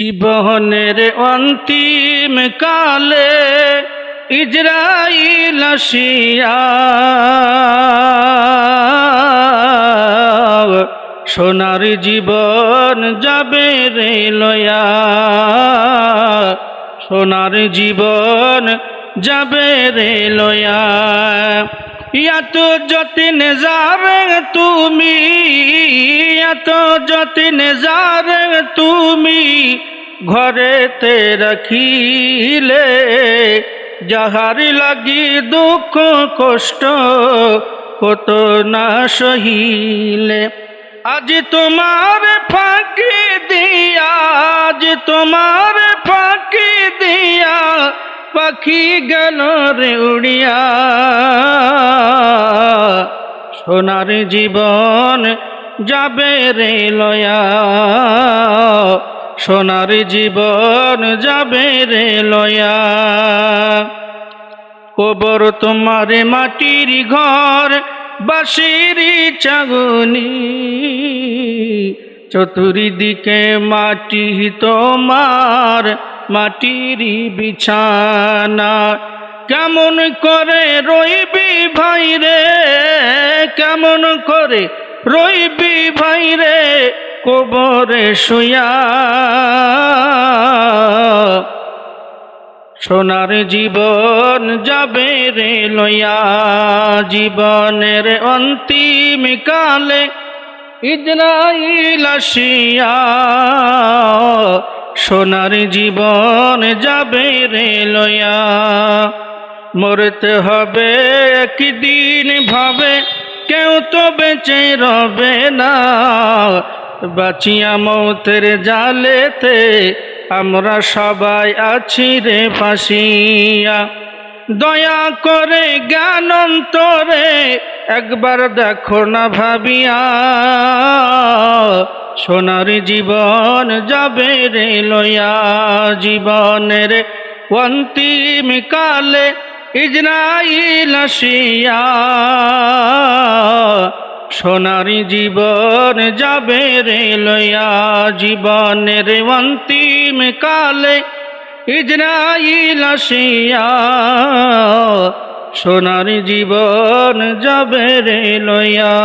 জীবনের অন্তিম কালে ইজরাইল আসিয়া সোনার জীবন যাবে রে লয়া। সোনার জীবন যাবে রে লয়া। এত যতিন যাবে তুমি, এত যতিন যাবে তুমি ঘরেতে রাখিলে, যাহার লাগি দুঃখ কষ্ট কত না সহিলে। আজ তোমার ফাঁকি দিয়া, আজ তোমার ফাঁকি দিয়া পাখি গেল রে উড়িয়া। সোনার জীবন যাবে রে লয়া, সোনার জীবন যাবে রে লয়া। কবর তোমার মাটির ঘর বাসিরি চাগুনি চতুর্দিকে মাটি তোমার, মাটির বিছানা। কেমন করে রইবি ভাই রে, কেমন করে রইবি ভাই রে কবরে শুয়া সোনার জীবন যাবে রে লয়া জীবনের অন্তিম কালে ইজরাইল সোনার জীবন যাবে রে লয়া মরতে হবে একদিন ভাবে। কেউ তো বেঁচে রবে না। বাঁচিয়া মৌতের জালেতে আমরা সবাই আছি রে ফাঁসিয়া। দয়া করে জ্ঞান অন্তরে একবার দেখো না ভাবিয়া। সোনার জীবন যাবে রে লয়া জীবনের অন্তিম কালে। ইজরাইল আসিয়া, সোনারি জীবন যাবে রে লয়া জীবনের অন্তিম কালে। ইজরাইল আসিয়া, সোনার জীবন যাবে রে লয়া।